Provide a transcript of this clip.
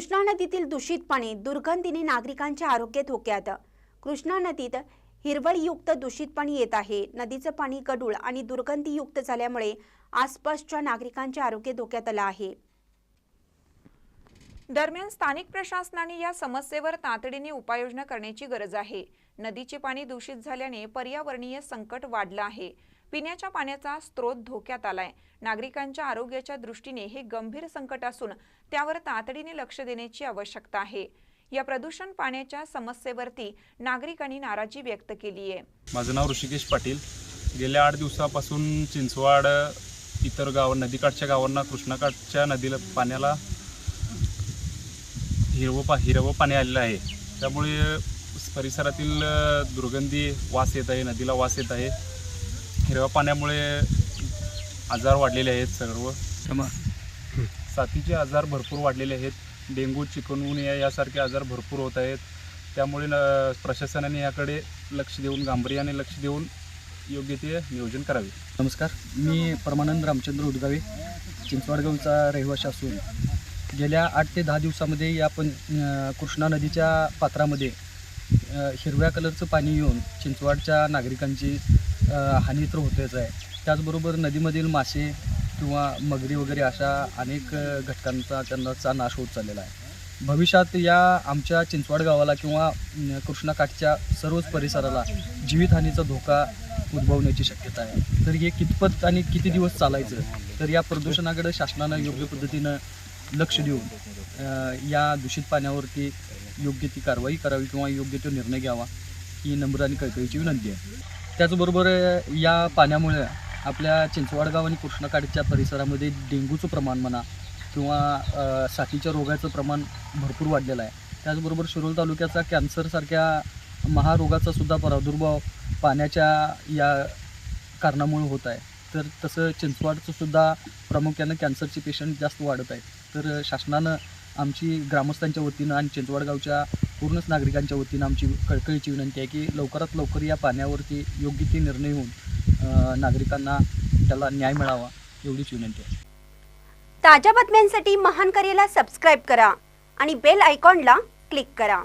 कृष्णा नदीतील दूषित पाणी दुर्गंधीने नागरिकांच्या आरोग्य धोक्यात. कृष्णा नदीत हिरवळयुक्त दूषित पाणी येत आहे. नदीचं पाणी गडूळ आणि दुर्गंधीयुक्त झाल्यामुळे आसपासच्या नागरिकांचे आरोग्य धोक्यात आलं आहे. दरम्यान स्थानिक प्रशासनाने या समस्येवर तातडीने उपाययोजना करण्याची गरज आहे. नदीचे पाणी दूषित झाल्याने पर्यावरणीय संकट वाढलं आहे. पिण्याच्या पाण्याचा स्रोत धोक्यात आलाय. नागरिकांच्या आरोग्याच्या दृष्टीने हे गंभीर संकट असून त्यावर तातडीने लक्ष देण्याची आवश्यकता आहे. या प्रदूषण पाण्याच्या समस्येवरती नागरिकांनी नाराजी व्यक्त केली आहे. माझं नाव ऋषिकेश पाटील. गेल्या आठ दिवसापासून चिंचवाड इतर गाव नदीकाठच्या गावांना कृष्णाकाठच्या नदीला पाण्याला हिरवं पा हिरवं पाणी आलेलं आहे. त्यामुळे परिसरातील दुर्गंधी वास येत आहे नदीला वास येत आहे. हिरव्या पाण्यामुळे आजार वाढलेले आहेत सर्व. साथीचे आजार भरपूर वाढलेले आहेत. डेंग्यू चिकनगुनिया यासारखे आजार भरपूर होत आहेत. त्यामुळे न प्रशासनाने याकडे लक्ष देऊन गांभीर्याने लक्ष देऊन योग्य ते नियोजन करावे. नमस्कार. मी परमानंद रामचंद्र उदगावे चिंचवडगावचा रहिवासी असून गेल्या आठ ते दहा दिवसामध्ये या पण कृष्णा नदीच्या पात्रामध्ये हिरव्या कलरचं पाणी येऊन चिंचवडच्या नागरिकांची हानी तर होतेच आहे. त्याचबरोबर नदीमधील मासे किंवा मगरी वगैरे अशा अनेक घटकांचा त्यांनाचा नाश होत चाललेला आहे. भविष्यात या आमच्या चिंचवड गावाला किंवा कृष्णाकाठच्या सर्वच परिसराला जीवितहानीचा धोका उद्भवण्याची शक्यता आहे. तर हे कितपत आणि किती दिवस चालायचं? तर या प्रदूषणाकडे शासनानं योग्य पद्धतीनं लक्ष देऊन या दूषित पाण्यावरती योग्य ती कारवाई करावी किंवा योग्य तो निर्णय घ्यावा ही नम्र आणि कळकळीची विनंती आहे. त्याचबरोबर या पाण्यामुळे आपल्या चिंचवाडगाव आणि कृष्णाकाठच्या परिसरामध्ये डेंग्यूचं प्रमाण म्हणा किंवा साथीच्या रोगाचं प्रमाण भरपूर वाढलेलं आहे. त्याचबरोबर शिरोल तालुक्याचा कॅन्सरसारख्या महारोगाचा सुद्धा प्रादुर्भाव पाण्याच्या या कारणामुळे होत आहे. तर तसं चिंचवाडचं सुद्धा प्रामुख्यानं कॅन्सरचे पेशंट जास्त वाढत आहेत. तर शासनानं आमची ग्रामस्थांच्या वतीनं आणि चिंचवाडगावच्या पूर्णच नागरिकांच्या वतीनं आमची कळकळीची विनंती आहे की लवकरात लवकर या पाण्यावरती योग्य ते निर्णय होऊन नागरिकांना त्याला न्याय मिळावा एवढीच विनंती आहे. ताज्या बातम्यांसाठी महान करेला सबस्क्राईब करा आणि बेल आयकॉनला क्लिक करा.